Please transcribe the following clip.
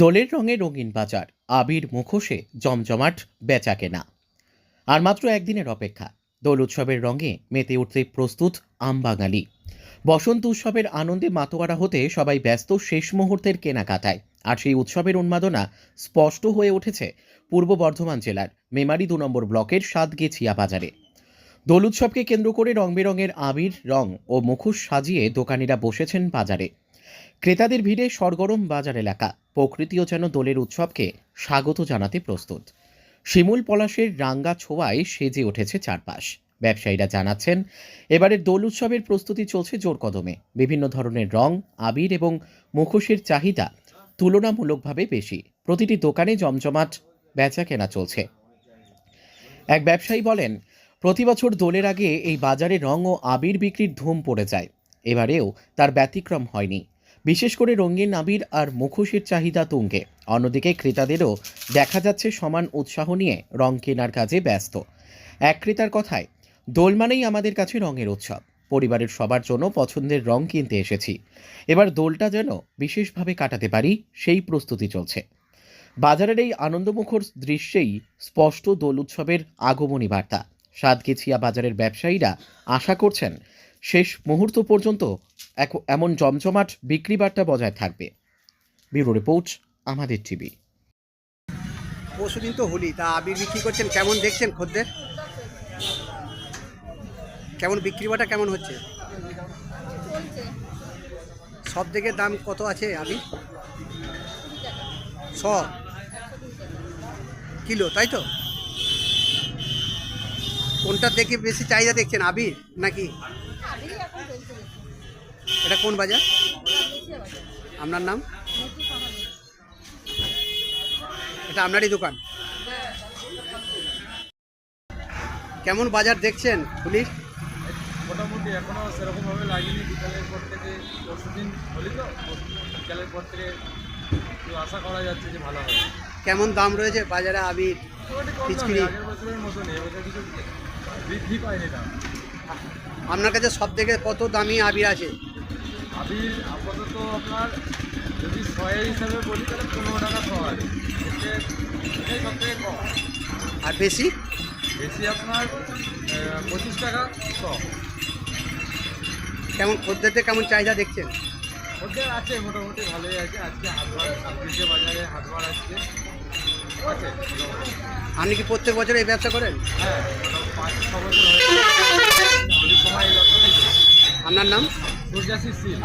দোলের রঙে রঙিন বাজার, আবির মুখোশে জমজমাট বেচা কেনা। আর মাত্র একদিনের অপেক্ষা, দোল উৎসবের রঙে মেতে উঠতে প্রস্তুত আমবাঙালি বসন্ত উৎসবের আনন্দে মাতোয়ারা হতে সবাই ব্যস্ত শেষ মুহূর্তের কেনাকাটায়, আর সেই উৎসবের উন্মাদনা স্পষ্ট হয়ে উঠেছে পূর্ব বর্ধমান জেলার মেমারি দু নম্বর ব্লকের সাতগেছিয়া বাজারে। দোল উৎসবকে কেন্দ্র করে রং বেরঙের আবির, রং ও মুখোশ সাজিয়ে দোকানিরা বসেছেন বাজারে। ক্রেতাদের ভিড়ে সরগরম বাজার এলাকা। প্রকৃতিও যেন দোলের উৎসবকে স্বাগত জানাতে প্রস্তুত। শিমুল পলাশের রাঙ্গা ছোঁয়ায় সেজে উঠেছে চারপাশ। ব্যবসায়ীরা জানাচ্ছেন, এবারের দোল উৎসবের প্রস্তুতি চলছে জোর কদমে। বিভিন্ন ধরনের রং, আবির এবং মুখোশের চাহিদা তুলনামূলকভাবে বেশি। প্রতিটি দোকানে জমজমাট বেচা কেনা চলছে। এক ব্যবসায়ী বলেন, প্রতি বছর দোলের আগে এই বাজারে রং ও আবির বিক্রির ধুম পড়ে যায়। এবারেও তার ব্যতিক্রম হয়নি। বিশেষ করে রঙিন আবির আর মুখোশের চাহিদা তুঙ্গে। অন্যদিকে ক্রেতাদেরও দেখা যাচ্ছে সমান উৎসাহ নিয়ে রং কেনার কাজে ব্যস্ত। এক ক্রেতার কথায়, দোল মানেই আমাদের কাছে রঙের উৎসব। পরিবারের সবার জন্য পছন্দের রং কিনতে এসেছি। এবার দোলটা যেন বিশেষভাবে কাটাতে পারি, সেই প্রস্তুতি চলছে। বাজারের এই আনন্দমুখর দৃশ্যেই স্পষ্ট দোল উৎসবের আগমনী বার্তা। সাতগেছিয়া বাজারের ব্যবসায়ীরা আশা করছেন, শেষ মুহূর্ত পর্যন্ত এক- এমন জমজমাট বিক্রি বার্তা বজায় থাকবে। ব্যুরো রিপোর্ট, আমাদের টিভি। পরশুদিন তো হোলি, তা আবির বিক্রি করছেন, কেমন দেখছেন খদ্দের? কেমন বিক্রি বাটা কেমন হচ্ছে? সব থেকে দাম কত আছে আবির? শ। কিলো, তাই তো? কোনটা দেখে বেশি চাহিদা দেখছেন, আবির নাকি? এটা কোন বাজার? আপনার নাম? এটা আপনারই দোকান। কেমন বাজার দেখছেন পুলিশ? মোটামুটি এখনও সেরকমভাবে লাগেনি। বিকালের পর থেকে পরশু দিন হলি তো বিকালের পর থেকে একটু আশা করা যাচ্ছে যে ভালো হবে। কেমন দাম রয়েছে বাজারে আবির পিচকিরি। আগের বছরের মতো নেই এবছর কিছু বৃদ্ধি পায়নি দাম। আপনার কাছে সব থেকে কত দামি আবির আছে? আবির আপাতত আপনার যদি ছয়ের হিসাবে বলি তাহলে পনেরো টাকা ছ আছে এতে এটাই সব থেকে কম। আর বেশি? বেশি আপনার পঁচিশ টাকা ছ। কেমন খদ্দেরদের কেমন চাহিদা দেখছেন? ওদের আছে মোটামুটি ভালোই আছে। আজকে হাটবার ছাব্বিশে বাজারে হাটবার আসছে। আছে আপনি কি প্রত্যেক বছর এই ব্যবসা করেন? হ্যাঁ পাঁচ ছ বছর হয়েছে। আপনার নাম? porque assim sim